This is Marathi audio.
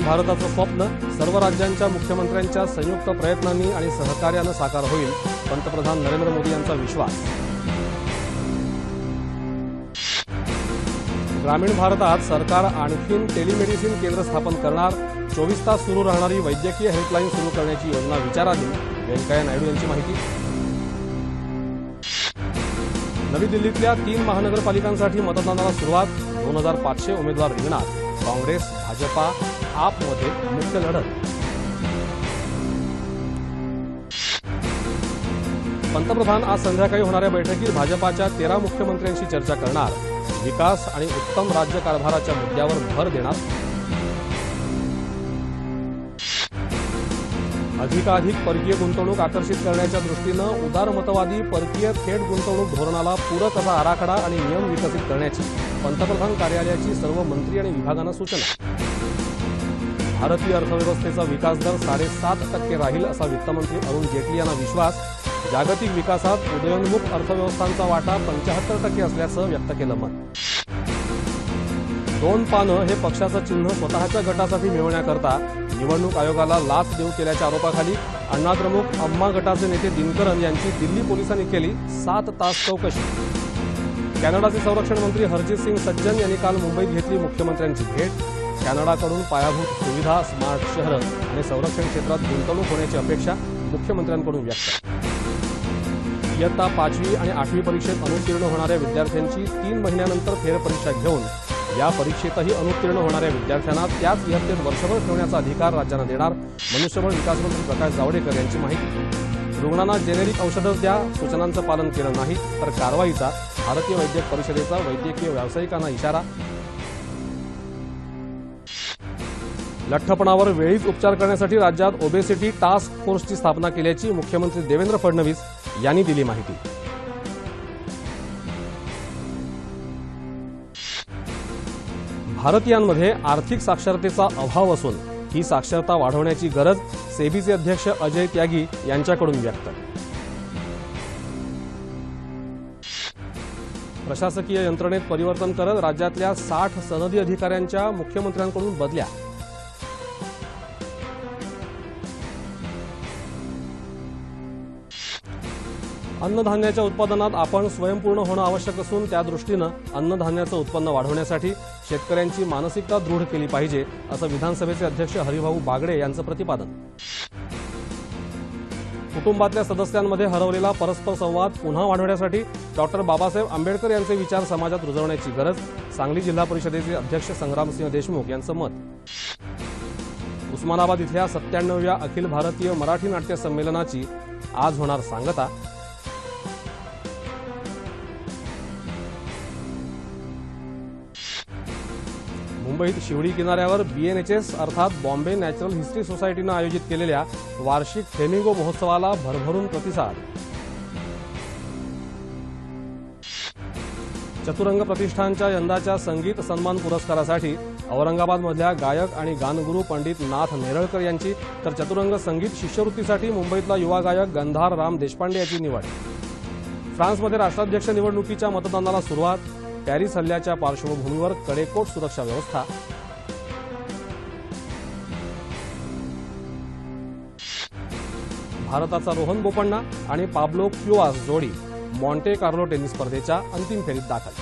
भारताचं स्वप्न सर्व राज्यांच्या मुख्यमंत्र्यांच्या संयुक्त प्रयत्नांनी आणि सहकार्यानं साकार होईल पंतप्रधान नरेंद्र मोदी यांचा विश्वास. ग्रामीण भारतात सरकार आणखीन टेलिमेडिसिन केंद्र स्थापन करणार चोवीस तास सुरू राहणारी वैद्यकीय हेल्पलाईन सुरू करण्याची योजना विचाराधीन व्यंकय्या नायडू यांची माहिती. नवी दिल्लीतल्या तीन महानगरपालिकांसाठी मतदानाला सुरुवात दोन हजार पाचशे उमेदवार रिंगणार काँग्रेस भाजपा आपमध्ये मुख्य लढत. पंतप्रधान आज संध्याकाळी होणाऱ्या बैठकीत भाजपाच्या तेरा मुख्यमंत्र्यांशी चर्चा करणार. विकास आणि उत्तम राज्य कारभाराच्या मुद्द्यावर भर देणार. अधिकाधिक परकीय गुंतवणूक आकर्षित करण्याच्या दृष्टीनं उदारमतवादी परकीय थेट गुंतवणूक धोरणाला पूरक असा आराखडा आणि नियम विकसित करण्याची पंतप्रधान कार्यालयाची सर्व मंत्री आणि विभागांना सूचना. भारतीय अर्थव्यवस्थेचा विकास दर साडेसात टक्के राहील असा वित्तमंत्री अरुण जेटली यांना विश्वास. जागतिक विकासात उदयोन्मुख अर्थव्यवस्थांचा वाटा पंचाहत्तर टक्के असल्याचं व्यक्त केलं मत. दोन पानं हे पक्षाचं चिन्ह स्वतःच्या गटासाठी मिळवण्याकरता निवडणूक आयोगाला लाच देऊ केल्याच्या आरोपाखाली अण्णाद्रमुक अम्मा गटाचे नेते दिनकरन यांची दिल्ली पोलिसांनी केली सात तास चौकशी. कॅनडाचे संरक्षण मंत्री हरजित सिंग सज्जन यांनी काल मुंबईत घेतली मुख्यमंत्र्यांची भेट. कॅनडाकडून पायाभूत सुविधा स्मार्ट शहरं आणि संरक्षण क्षेत्रात गुंतवणूक होण्याची अपेक्षा मुख्यमंत्र्यांकडून व्यक्त इयत्ता पाचवी आणि आठवी परीक्षेत अनुत्तीर्ण होणाऱ्या विद्यार्थ्यांची तीन महिन्यानंतर फेरपरीक्षा घेऊन या परीक्षेतही अनुत्तीर्ण होणाऱ्या विद्यार्थ्यांना त्याच इयत्तेत वर्षभर ठेवण्याचा अधिकार राज्यांना देणार मनुष्यबळ विकास मंत्री प्रकाश जावडेकर यांची माहिती. रुग्णांना जेनेरिक औषधं द्या सूचनांचं पालन केलं नाही तर कारवाईचा भारतीय वैद्यक परिषदेचा वैद्यकीय व्यावसायिकांना इशारा लठ्ठपणावर वेळीच उपचार करण्यासाठी राज्यात ओबेसिटी टास्क फोर्सची स्थापना केल्याची मुख्यमंत्री देवेंद्र फडणवीस यांनी दिली माहिती. भारतीयांमध्ये आर्थिक साक्षरतेचा अभाव असून ही साक्षरता वाढवण्याची गरज सेबीचे अध्यक्ष अजय त्यागी यांच्याकडून व्यक्त. प्रशासकीय यंत्रणेत परिवर्तन करत राज्यातल्या साठ सनदी अधिकाऱ्यांच्या मुख्यमंत्र्यांकडून बदल्या. अन्नधान्याच्या उत्पादनात आपण स्वयंपूर्ण होणं आवश्यक असून त्या दृष्टीनं अन्नधान्याचं उत्पन्न वाढवण्यासाठी शेतकऱ्यांची मानसिकता दृढ केली पाहिजे असं विधानसभेचे अध्यक्ष हरिभाऊ बागडे यांचं प्रतिपादन. कुटुंबातल्या सदस्यांमध्ये हरवलेला परस्पर संवाद पुन्हा वाढवण्यासाठी डॉक्टर बाबासाहेब आंबेडकर यांचे विचार समाजात रुजवण्याची गरज सांगली जिल्हा परिषदेचे अध्यक्ष संग्रामसिंह देशमुख यांचं मत. उस्मानाबाद इथल्या सत्त्याण्णव्या अखिल भारतीय मराठी नाट्य संमेलनाची आज होणार सांगता. मुंबईत शिवडी किनाऱ्यावर बीएनएचएस अर्थात बॉम्बे नॅचरल हिस्ट्री सोसायटीनं आयोजित केलेल्या वार्षिक फ्लेमिंगो महोत्सवाला भरभरून प्रतिसाद. चतुरंग प्रतिष्ठानच्या यंदाच्या संगीत सन्मान पुरस्कारासाठी औरंगाबादमधल्या गायक आणि गानगुरू पंडित नाथ नेरळकर यांची तर चतुरंग संगीत शिष्यवृत्तीसाठी मुंबईतला युवा गायक गंधार राम देशपांडे याची निवड. फ्रान्समध्ये राष्ट्राध्यक्ष निवडणुकीच्या मतदानाला सुरुवात पॅरिस हल्ल्याच्या पार्श्वभूमीवर कडेकोट सुरक्षा व्यवस्था. भारताचा रोहन बोपण्णा आणि पाब्लो क्युआस जोडी मॉन्टे कार्लो टेनिस स्पर्धेच्या अंतिम फेरीत दाखल.